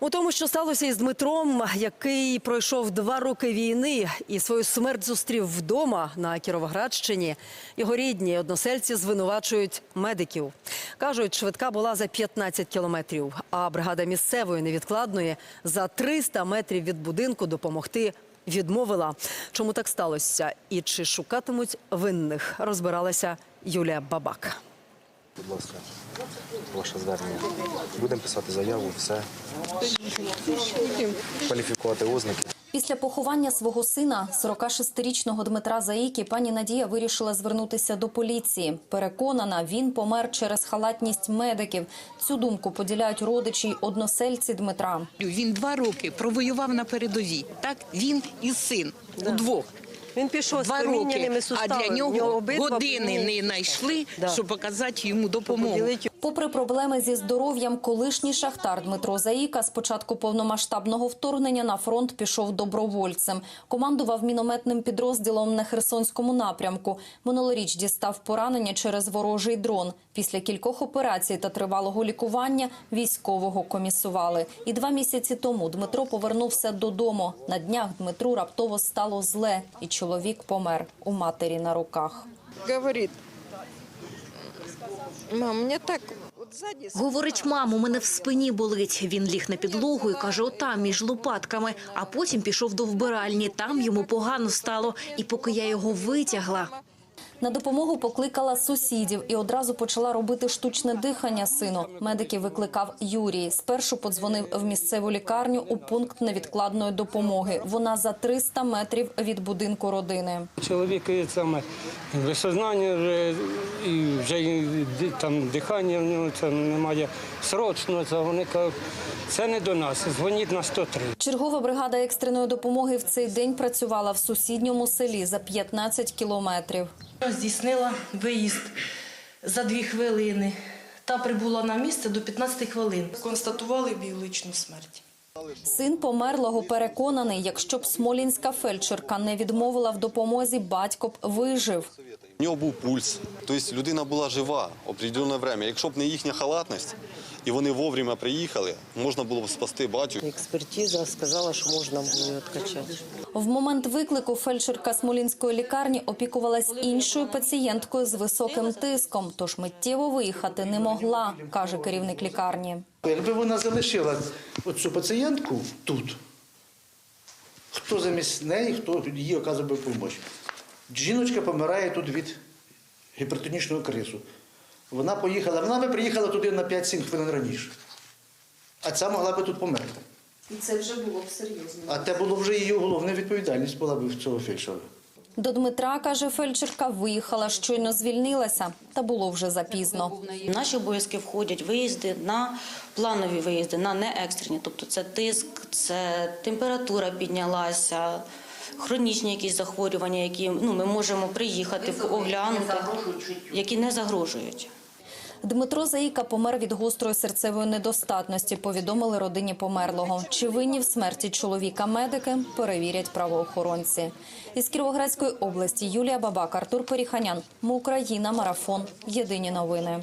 У тому, що сталося із Дмитром, який пройшов два роки війни і свою смерть зустрів вдома на Кіровоградщині, його рідні односельці звинувачують медиків. Кажуть, швидка була за 15 кілометрів, а бригада місцевої невідкладної за 300 метрів від будинку допомогти відмовила. Чому так сталося і чи шукатимуть винних, розбиралася Юлія Бабак. Будь ласка, ваше звернення. Будемо писати заяву, все. Кваліфікувати ознаки. Після поховання свого сина, 46-річного Дмитра Заїки, пані Надія вирішила звернутися до поліції. Переконана, він помер через халатність медиків. Цю думку поділяють родичі й односельці Дмитра. Він два роки провоював на передовій. Так він і син удвох. Він пішов з Два роки, поміняними а для В нього години не знайшли, Да. щоб показати йому допомогу. Попри проблеми зі здоров'ям, колишній шахтар Дмитро Заїка з початку повномасштабного вторгнення на фронт пішов добровольцем. Командував мінометним підрозділом на Херсонському напрямку. Минулоріч дістав поранення через ворожий дрон. Після кількох операцій та тривалого лікування військового комісували. І два місяці тому Дмитро повернувся додому. На днях Дмитру раптово стало зле, і чоловік помер у матері на руках. говорит, мам, мені так Говорить, мам, у мене в спині болить. Він ліг на підлогу і каже, отам між лопатками. А потім пішов до вбиральні. Там йому погано стало. І поки я його витягла, На допомогу покликала сусідів і одразу почала робити штучне дихання сину. Медиків викликав Юрій. Спершу подзвонив в місцеву лікарню у пункт невідкладної допомоги. Вона за 300 метрів від будинку родини. Чоловік саме без сознання вже і вже там дихання в нього це немає срочно. Це вони кажуть, це не до нас. Дзвоніть на 103. Чергова бригада екстреної допомоги в цей день працювала в сусідньому селі за 15 кілометрів. Здійснила виїзд за дві хвилини та прибула на місце до 15 хвилин. Констатували біологічну смерть. Син померлого переконаний, якщо б смолінська фельдшерка не відмовила в допомозі, батько б вижив. У нього був пульс. Тобто людина була жива определенне время. Якщо б не їхня халатність, і вони вовремя приїхали, можна було б спасти батю. експертиза сказала, що можна було відкачати. В момент виклику фельдшерка Смолінської лікарні опікувалась іншою пацієнткою з високим тиском, тож миттєво виїхати не могла, каже керівник лікарні. Якби вона залишила цю пацієнтку тут, хто замість неї, хто їй оказував би допомогу? Жіночка помирає тут від гіпертонічного кризу. Вона поїхала, вона би приїхала туди на 5-7 хвилин раніше. А ця могла би тут померти. І це вже було б серйозно. А те було вже її головна відповідальність була б в цього фельдшера. До Дмитра, каже фельдшерка, виїхала, щойно звільнилася, та було вже запізно. В наші обов'язки входять виїзди на планові виїзди, на неекстрені. Тобто це тиск, це температура піднялася, хронічні якісь захворювання, які ну, ми можемо приїхати оглянути, які не загрожують. Дмитро Заїка помер від гострої серцевої недостатності, повідомили родині померлого. Чи винні в смерті чоловіка медики, перевірять правоохоронці. Із Кіровоградської області Юлія Бабак, Артур Періханян. Ми Україна. Марафон. Єдині новини.